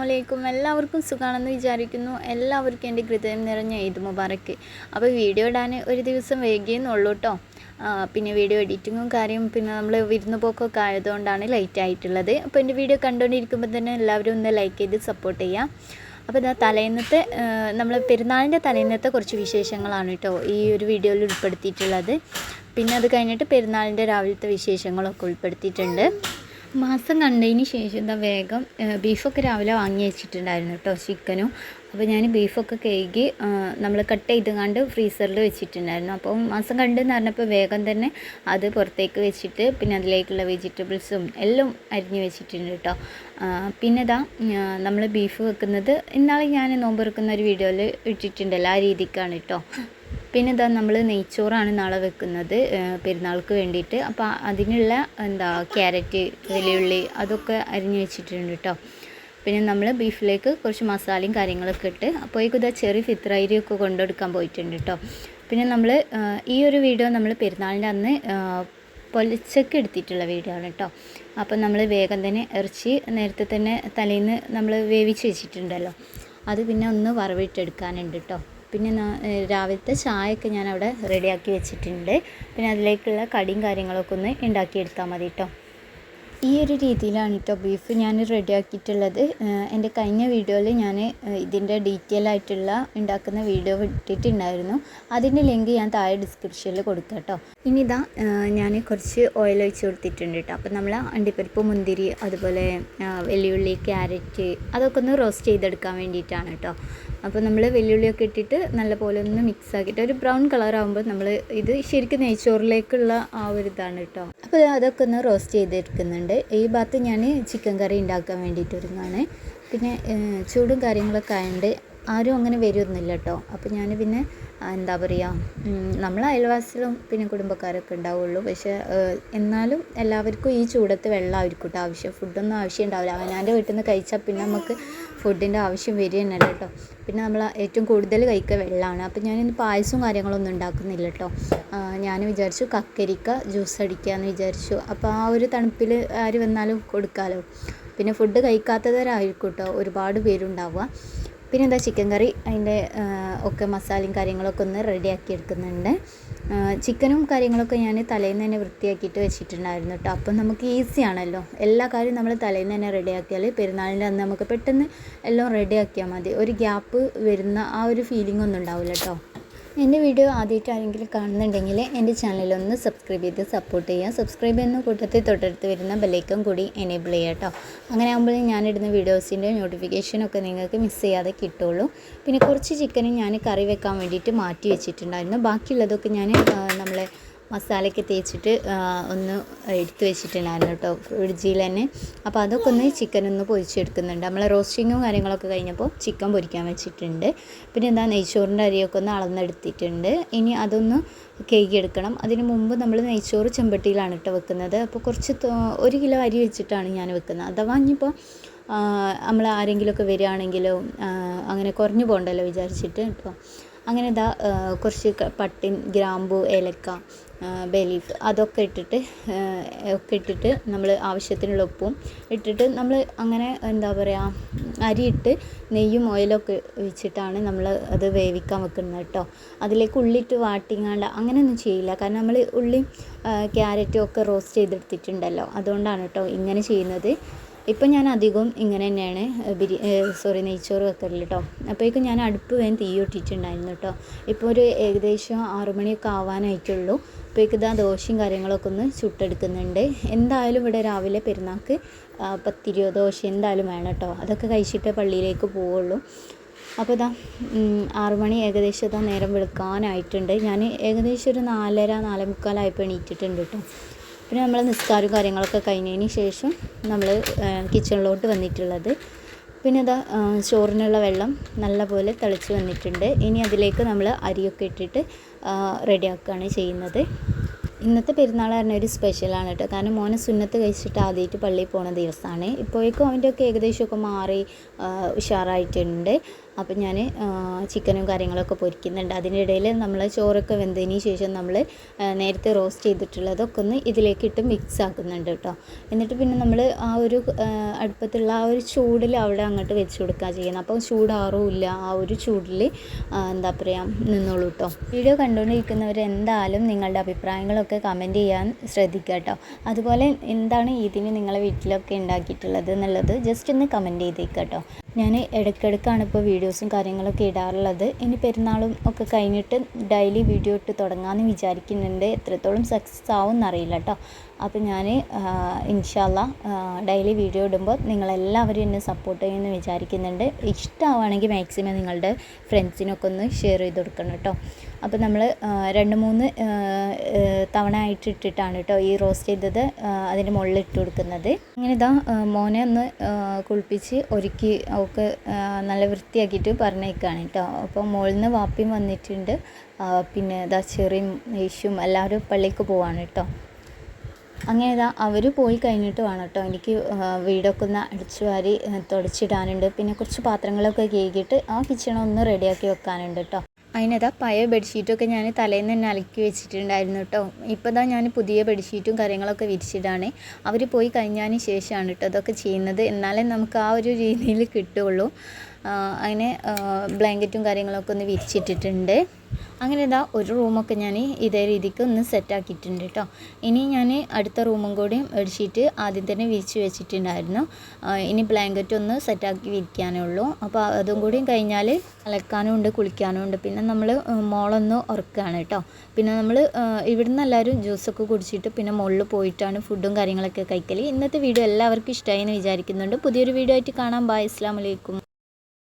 Hello എല്ലാവർക്കും സുഖമാണെന്ന് വിചാരിക്കുന്നു. എല്ലാവർക്കും എന്റെ ഹൃദയം നിറഞ്ഞ ഈദ് മുബാറക്ക്. അപ്പോൾ വീഡിയോ ഇടാൻ ഒരു ദിവസം വൈകിയെന്നുള്ളൂ കേട്ടോ. പിന്നെ വീഡിയോ എഡിറ്റിങ്ങും കാര്യം പിന്നെ നമ്മൾ വിരുന്ന് പോക്കൊക്കെ ആയതുകൊണ്ടാണ് ലൈറ്റ് ആയിട്ടുള്ളത്. അപ്പോൾ എന്റെ വീഡിയോ കണ്ടുകൊണ്ടിരിക്കുമ്പോൾ തന്നെ എല്ലാവരും ഒന്ന് ലൈക്ക് ചെയ്ത് സപ്പോർട്ട് ചെയ്യാം. അപ്പോൾ ഇതാ തലേന്നത്തെ നമ്മൾ പെരുന്നാളിന്റെ തലേന്നത്തെ കുറച്ച് വിശേഷങ്ങളാണ് കേട്ടോ ഈ ഒരു വീഡിയോയിൽ ഉൾപ്പെടുത്തിയിട്ടുള്ളത്. പിന്നെ അത് കഴിഞ്ഞിട്ട് പെരുന്നാളിന്റെ രാവിലത്തെ വിശേഷങ്ങളൊക്കെ ഉൾപ്പെടുത്തിയിട്ടുണ്ട്. മാസം കണ്ടതിന് ശേഷം എന്താ വേഗം ബീഫൊക്കെ രാവിലെ വാങ്ങി വെച്ചിട്ടുണ്ടായിരുന്നു കേട്ടോ ചിക്കനും. അപ്പോൾ ഞാൻ ബീഫൊക്കെ കഴുകി നമ്മൾ കട്ട് ചെയ്ത് കണ്ട് ഫ്രീസറിൽ വെച്ചിട്ടുണ്ടായിരുന്നു. അപ്പോൾ മാസം കണ്ടെന്ന് പറഞ്ഞപ്പോൾ വേഗം തന്നെ അത് പുറത്തേക്ക് വെച്ചിട്ട് പിന്നെ അതിലേക്കുള്ള വെജിറ്റബിൾസും എല്ലാം അരിഞ്ഞ് വെച്ചിട്ടുണ്ട് കേട്ടോ. പിന്നെ ഇതാ നമ്മൾ ബീഫ് വെക്കുന്നത് ഇന്നാളെ ഞാൻ നോമ്പ് വെക്കുന്ന ഒരു വീഡിയോയിൽ ഇട്ടിട്ടുണ്ടല്ലോ ആ രീതിക്കാണ് കേട്ടോ. പിന്നെ ഇതാ നമ്മൾ നെയ്ച്ചോറാണ് നാളെ വെക്കുന്നത് പെരുന്നാൾക്ക് വേണ്ടിയിട്ട്. അപ്പോൾ അതിനുള്ള എന്താ ക്യാരറ്റ് വെല്ലുള്ളി അതൊക്കെ അരിഞ്ഞ് വെച്ചിട്ടുണ്ട് കേട്ടോ പിന്നെ നമ്മൾ ബീഫിലേക്ക് കുറച്ച് മസാലയും കാര്യങ്ങളൊക്കെ ഇട്ട് അപ്പോഴേക്കും ഇതാ ചെറിയ ഫിത്രൈരിയൊക്കെ കൊണ്ടെടുക്കാൻ പോയിട്ടുണ്ട് കേട്ടോ പിന്നെ നമ്മൾ ഈ ഒരു വീഡിയോ നമ്മൾ പെരുന്നാളിന്റെ അന്ന് പൊലിച്ചക്ക് എടുത്തിട്ടുള്ള വീഡിയോ ആണ് കേട്ടോ അപ്പോൾ നമ്മൾ വേഗം തന്നെ ഇറച്ചി നേരത്തെ തന്നെ തലേന്ന് നമ്മൾ വേവിച്ച് വെച്ചിട്ടുണ്ടല്ലോ. അത് പിന്നെ ഒന്ന് വറവിട്ടെടുക്കാനുണ്ട് കേട്ടോ പിന്നെ രാവിലത്തെ ചായയൊക്കെ ഞാൻ അവിടെ റെഡിയാക്കി വെച്ചിട്ടുണ്ട്. പിന്നെ അതിലേക്കുള്ള കടിയും കാര്യങ്ങളൊക്കെ ഒന്ന് ഉണ്ടാക്കിയെടുത്താൽ മതി കേട്ടോ ഈ ഒരു രീതിയിലാണ് കേട്ടോ ബീഫ് ഞാൻ റെഡിയാക്കിയിട്ടുള്ളത്. എന്റെ കഴിഞ്ഞ വീഡിയോയിൽ ഞാൻ ഇതിന്റെ ഡീറ്റെയിൽ ആയിട്ടുള്ള ഉണ്ടാക്കുന്ന വീഡിയോ ഇട്ടിട്ടുണ്ടായിരുന്നു അതിന്റെ ലിങ്ക് ഞാൻ താഴെ ഡിസ്ക്രിപ്ഷനിൽ കൊടുക്കാം കേട്ടോ ഇനി ഇതാ ഞാൻ കുറച്ച് ഓയിൽ ഒഴിച്ച് കൊടുത്തിട്ടുണ്ട് കേട്ടോ അപ്പോൾ നമ്മൾ അണ്ടിപ്പരിപ്പ് മുന്തിരി അതുപോലെ വെല്ലുള്ളി ക്യാരറ്റ് അതൊക്കെ ഒന്ന് റോസ്റ്റ് ചെയ്തെടുക്കാൻ വേണ്ടിയിട്ടാണ് കേട്ടോ അപ്പോൾ നമ്മൾ വെല്ലുള്ളിയൊക്കെ ഇട്ടിട്ട് നല്ലപോലെ ഒന്ന് മിക്സ് ആക്കിയിട്ട് ഒരു ബ്രൗൺ കളർ ആകുമ്പോൾ നമ്മൾ ഇത് ശരിക്കും നെയ്ച്ചോറിലേക്കുള്ള ആ ഒരു ഇതാണ് കേട്ടോ അപ്പോൾ അതൊക്കെ ഒന്ന് റോസ്റ്റ് ചെയ്തെടുക്കുന്നുണ്ട്. ഈ ഭാഗത്ത് ഞാൻ ചിക്കൻ കറി ഉണ്ടാക്കാൻ വേണ്ടിയിട്ട് ഒരുങ്ങാണ്. പിന്നെ ചൂടും കാര്യങ്ങളൊക്കെ ആയതുകൊണ്ട് ആരും അങ്ങനെ വരുമൊന്നുമില്ല കേട്ടോ അപ്പോൾ ഞാൻ പിന്നെ എന്താ പറയുക നമ്മൾ അയൽവാസികളും പിന്നെ കുടുംബക്കാരൊക്കെ ഉണ്ടാവുള്ളൂ. പക്ഷേ എന്നാലും എല്ലാവർക്കും ഈ ചൂടത്ത് വെള്ളമായിരിക്കും കേട്ടോ ആവശ്യം. ഫുഡൊന്നും ആവശ്യം ഉണ്ടാവില്ല. അവനാന്റെ വീട്ടിൽ നിന്ന് കഴിച്ചാൽ പിന്നെ നമുക്ക് ഫുഡിന്റെ ആവശ്യം വരിക തന്നെയല്ല കേട്ടോ. പിന്നെ നമ്മൾ ഏറ്റവും കൂടുതൽ കഴിക്കുക വെള്ളമാണ് അപ്പം ഞാനിന്ന് പായസവും കാര്യങ്ങളൊന്നും ഉണ്ടാക്കുന്നില്ല കേട്ടോ. ഞാൻ വിചാരിച്ചു കക്കരിക്ക ജ്യൂസ് അടിക്കാമെന്ന് വിചാരിച്ചു. അപ്പോൾ ആ ഒരു തണുപ്പിൽ ആര് വന്നാലും കൊടുക്കാമല്ലോ പിന്നെ ഫുഡ് കഴിക്കാത്തവരായിരിക്കും കേട്ടോ ഒരുപാട് പേരുണ്ടാവുക. പിന്നെ എന്താ ചിക്കൻ കറി അതിന്റെ ഒക്കെ മസാലയും കാര്യങ്ങളൊക്കെ ഒന്ന് റെഡിയാക്കി എടുക്കുന്നുണ്ട്. ചിക്കനും കാര്യങ്ങളൊക്കെ ഞാൻ തലേന്ന് തന്നെ വൃത്തിയാക്കിയിട്ട് വെച്ചിട്ടുണ്ടായിരുന്നു കേട്ടോ അപ്പം നമുക്ക് ഈസി ആണല്ലോ. എല്ലാ കാര്യവും നമ്മൾ തലേന്ന് തന്നെ റെഡിയാക്കിയാൽ പെരുന്നാളിന്റെ അന്ന് നമുക്ക് പെട്ടെന്ന് എല്ലാം റെഡിയാക്കിയാൽ മതി. ഒരു ഗ്യാപ്പ് വരുന്ന ആ ഒരു ഫീലിംഗ് ഒന്നും ഉണ്ടാവില്ല കേട്ടോ എന്റെ വീഡിയോ ആദ്യമായിട്ട് ആരെങ്കിലും കാണുന്നുണ്ടെങ്കിൽ എന്റെ ചാനലൊന്ന് സബ്സ്ക്രൈബ് ചെയ്ത് സപ്പോർട്ട് ചെയ്യുക. സബ്സ്ക്രൈബ് ചെയ്യുന്ന കൂട്ടത്തിൽ തൊട്ടടുത്ത് വരുന്ന ബെല്ലൈക്കൺ കൂടി എനേബിൾ ചെയ്യുക കേട്ടോ. അങ്ങനെ ആകുമ്പോൾ ഞാനിടുന്ന വീഡിയോസിന്റെ നോട്ടിഫിക്കേഷനൊക്കെ നിങ്ങൾക്ക് മിസ് ചെയ്യാതെ കിട്ടുള്ളൂ പിന്നെ കുറച്ച് ചിക്കനും ഞാൻ കറി വെക്കാൻ വേണ്ടിയിട്ട് മാറ്റി വെച്ചിട്ടുണ്ടായിരുന്നു. ബാക്കിയുള്ളതൊക്കെ ഞാൻ മസാലയൊക്കെ തേച്ചിട്ട് ഒന്ന് എടുത്ത് വെച്ചിട്ടുണ്ടായിരുന്നു കേട്ടോ ഫ്രിഡ്ജിൽ തന്നെ. അപ്പോൾ അതൊക്കെ ഒന്ന് ചിക്കൻ ഒന്ന് പൊരിച്ചെടുക്കുന്നുണ്ട്. നമ്മൾ റോസ്റ്റിങ്ങും കാര്യങ്ങളൊക്കെ കഴിഞ്ഞപ്പോൾ ചിക്കൻ പൊരിക്കാൻ വെച്ചിട്ടുണ്ട്. പിന്നെ എന്താ നെയ്ച്ചോറിന്റെ അരിയൊക്കെ ഒന്ന് അളന്നെടുത്തിട്ടുണ്ട്. ഇനി അതൊന്ന് എടുക്കണം അതിന് മുമ്പ് നമ്മൾ നെയ്ച്ചോറ് ചെമ്പട്ടിയിലാണ് കേട്ടോ വെക്കുന്നത്. അപ്പോൾ കുറച്ച് ഒരു കിലോ അരി വെച്ചിട്ടാണ് ഞാൻ വെക്കുന്നത്. അഥവാ ഇനിയിപ്പോൾ നമ്മൾ ആരെങ്കിലുമൊക്കെ വരികയാണെങ്കിലോ അങ്ങനെ കുറഞ്ഞു പോകണ്ടല്ലോ വിചാരിച്ചിട്ട്. കേട്ടോ അങ്ങനെ ഇതാ കുറച്ച് പട്ടിൻ ഗ്രാമ്പു ഏലക്ക ബേ ലീഫ് അതൊക്കെ ഇട്ടിട്ട് ഒക്കെ ഇട്ടിട്ട് നമ്മൾ ആവശ്യത്തിനുള്ള ഉപ്പും ഇട്ടിട്ട് നമ്മൾ അങ്ങനെ എന്താ പറയുക അരിയിട്ട് നെയ്യും ഓയിലൊക്കെ ഒഴിച്ചിട്ടാണ് നമ്മൾ അത് വേവിക്കാൻ വെക്കുന്നത് കേട്ടോ അതിലേക്ക് ഉള്ളിട്ട് വാട്ടിങ്ങാണ്ട് അങ്ങനെയൊന്നും ചെയ്യില്ല. കാരണം നമ്മൾ ഉള്ളി ക്യാരറ്റും ഒക്കെ റോസ്റ്റ് ചെയ്തെടുത്തിട്ടുണ്ടല്ലോ. അതുകൊണ്ടാണ് കേട്ടോ ഇങ്ങനെ ചെയ്യുന്നത്. ഇപ്പം ഞാൻ അധികവും ഇങ്ങനെ തന്നെയാണ് ബിരി സോറി നെയ്ച്ചോറ് വെക്കൽ കേട്ടോ അപ്പോഴേക്കും ഞാൻ അടുപ്പ് വേഗം തീ ഇട്ടിട്ടുണ്ടായിരുന്നു കേട്ടോ ഇപ്പോൾ ഒരു ഏകദേശം ആറു മണിയൊക്കെ ആവാനായിട്ടുള്ളൂ. അപ്പോഴേക്കും ഇതാ ദോശയും കാര്യങ്ങളൊക്കെ ഒന്ന് ചുട്ടെടുക്കുന്നുണ്ട്. എന്തായാലും ഇവിടെ രാവിലെ പെരുന്നാൾക്ക് പത്തിരിയോ ദോശ എന്തായാലും വേണം കേട്ടോ അതൊക്കെ കഴിച്ചിട്ടേ പള്ളിയിലേക്ക് പോവുള്ളൂ. അപ്പോൾ ഇതാ ആറുമണി ഏകദേശം ഇതാ നേരം വെളുക്കാനായിട്ടുണ്ട്. ഞാൻ ഏകദേശം ഒരു നാലര നാലേ മുക്കാലായപ്പോൾ എണീറ്റിട്ടുണ്ട് കേട്ടോ പിന്നെ നമ്മൾ നിസ്കാരവും കാര്യങ്ങളൊക്കെ കഴിഞ്ഞതിന് ശേഷം നമ്മൾ കിച്ചണിലോട്ട് വന്നിട്ടുള്ളത്. പിന്നെ ഇതാ ചോറിനുള്ള വെള്ളം നല്ലപോലെ തിളച്ച് വന്നിട്ടുണ്ട്. ഇനി അതിലേക്ക് നമ്മൾ അരിയൊക്കെ ഇട്ടിട്ട് റെഡിയാക്കുകയാണ് ചെയ്യുന്നത്. ഇന്നത്തെ പെരുന്നാൾ പറഞ്ഞ ഒരു സ്പെഷ്യലാണ് കേട്ടോ. കാരണം മോനെ സുന്നത്ത് കഴിച്ചിട്ട് ആദ്യമായിട്ട് പള്ളിയിൽ പോണ ദിവസമാണ് ഇപ്പോഴേക്കും അവന്റെയൊക്കെ ഏകദേശമൊക്കെ മാറി ഉഷാറായിട്ടുണ്ട്. അപ്പോൾ ഞാൻ ചിക്കനും കാര്യങ്ങളൊക്കെ പൊരിക്കുന്നുണ്ട്. അതിനിടയിൽ നമ്മൾ ചോറൊക്കെ വെന്തതിന് ശേഷം നമ്മൾ നേരത്തെ റോസ്റ്റ് ചെയ്തിട്ടുള്ളതൊക്കെ ഒന്ന് ഇതിലേക്ക് ഇട്ട് മിക്സ് ആക്കുന്നുണ്ട് കേട്ടോ എന്നിട്ട് പിന്നെ നമ്മൾ ആ ഒരു അടുപ്പത്തുള്ള ആ ഒരു ചൂടിൽ അവിടെ അങ്ങോട്ട് വെച്ച് കൊടുക്കുക ചെയ്യുന്നത് അപ്പം ചൂടാറുമില്ല ആ ഒരു ചൂടിൽ എന്താ പറയുക നിന്നോളൂ കേട്ടോ വീഡിയോ കണ്ടുകൊണ്ടിരിക്കുന്നവർ എന്തായാലും നിങ്ങളുടെ അഭിപ്രായങ്ങളൊക്കെ കമന്റ് ചെയ്യാൻ ശ്രദ്ധിക്കുക കേട്ടോ അതുപോലെ എന്താണ് ഇതിന് നിങ്ങളെ വീട്ടിലൊക്കെ ഉണ്ടാക്കിയിട്ടുള്ളത് എന്നുള്ളത് ജസ്റ്റ് ഒന്ന് കമന്റ് ചെയ്തേക്കുക കേട്ടോ ഞാൻ ഇടയ്ക്കിടയ്ക്കാണ് ഇപ്പോൾ വീഡിയോസും കാര്യങ്ങളൊക്കെ ഇടാറുള്ളത്. ഇനി പെരുന്നാളും ഒക്കെ കഴിഞ്ഞിട്ട് ഡെയിലി വീഡിയോ ഇട്ട് തുടങ്ങാമെന്ന് വിചാരിക്കുന്നുണ്ട്. എത്രത്തോളം സക്സസ് ആവും എന്നറിയില്ല കേട്ടോ അപ്പോൾ ഞാൻ ഇൻഷാല്ല ഡെയിലി വീഡിയോ ഇടുമ്പോൾ നിങ്ങളെല്ലാവരും എന്നെ സപ്പോർട്ട് ചെയ്യുമെന്ന് വിചാരിക്കുന്നുണ്ട്. ഇഷ്ടമാവുകയാണെങ്കിൽ മാക്സിമം നിങ്ങളുടെ ഫ്രണ്ട്സിനൊക്കെ ഒന്ന് ഷെയർ ചെയ്ത് കൊടുക്കണം കേട്ടോ. അപ്പം നമ്മൾ രണ്ട് മൂന്ന് തവണ ആയിട്ട് ഇട്ടിട്ടാണ് കേട്ടോ ഈ റോസ്റ്റ് ചെയ്തത്. അതിന്റെ മുകളിൽ ഇട്ട് കൊടുക്കുന്നത്. അങ്ങനെ ഇതാ മോനെ ഒന്ന് കുളിപ്പിച്ച് ഒരുക്കി അവൾക്ക് നല്ല വൃത്തിയാക്കിയിട്ട് പറഞ്ഞേക്കാണ് കേട്ടോ. അപ്പോൾ മുകളിൽ നിന്ന് വാപ്പിയും വന്നിട്ടുണ്ട്. പിന്നെ ഇതാ ചെറിയും യേശും എല്ലാവരും പള്ളിക്ക് പോവാണ് കേട്ടോ. അങ്ങനെ ഇതാ അവർ പോയി കഴിഞ്ഞിട്ട് വേണം കേട്ടോ എനിക്ക് വീടൊക്കെ ഒന്ന് അടിച്ചു വാരി തുടച്ചിടാനുണ്ട്. പിന്നെ കുറച്ച് പാത്രങ്ങളൊക്കെ കഴുകിയിട്ട് ആ കിച്ചൺ ഒന്ന് റെഡിയാക്കി വെക്കാനുണ്ട് കേട്ടോ അതിനതാ പഴയ ബെഡ്ഷീറ്റൊക്കെ ഞാൻ തലേന്ന് തന്നെ അലക്കി വെച്ചിട്ടുണ്ടായിരുന്നു കേട്ടോ ഇപ്പോൾ ദാ ഞാൻ പുതിയ ബെഡ്ഷീറ്റും കാര്യങ്ങളൊക്കെ വിരിച്ചിടാണ്. അവർ പോയി കഴിഞ്ഞതിന് ശേഷമാണ് കേട്ടോ അതൊക്കെ ചെയ്യുന്നത്. എന്നാലേ നമുക്ക് ആ ഒരു രീതിയിൽ കിട്ടുകയുള്ളൂ അങ്ങനെ ബ്ലാങ്കറ്റും കാര്യങ്ങളൊക്കെ ഒന്ന് വിരിച്ചിട്ടിട്ടുണ്ട്. അങ്ങനെ ഇതാ ഒരു റൂമൊക്കെ ഞാൻ ഇതേ രീതിക്ക് ഒന്ന് സെറ്റാക്കിയിട്ടുണ്ട് കേട്ടോ ഇനി ഞാൻ അടുത്ത റൂമും കൂടി ബെഡ്ഷീറ്റ് ആദ്യം തന്നെ വിരിച്ച് വെച്ചിട്ടുണ്ടായിരുന്നു. ഇനി ബ്ലാങ്കറ്റ് ഒന്ന് സെറ്റാക്കി വിരിക്കാനേ ഉള്ളൂ. അപ്പോൾ അതും കൂടി കഴിഞ്ഞാൽ അലക്കാനും ഉണ്ട് കുളിക്കാനും ഉണ്ട്. പിന്നെ നമ്മൾ മോളൊന്ന് ഉറക്കുകയാണ് കേട്ടോ പിന്നെ നമ്മൾ ഇവിടുന്ന് എല്ലാവരും ജ്യൂസൊക്കെ കുടിച്ചിട്ട് പിന്നെ മുകളിൽ പോയിട്ടാണ് ഫുഡും കാര്യങ്ങളൊക്കെ കഴിക്കൽ ഇന്നത്തെ വീഡിയോ എല്ലാവർക്കും ഇഷ്ടമായി എന്ന് വിചാരിക്കുന്നുണ്ട്. പുതിയൊരു വീഡിയോ ആയിട്ട് കാണാം. ബായ് അസ്സാം വലൈക്കും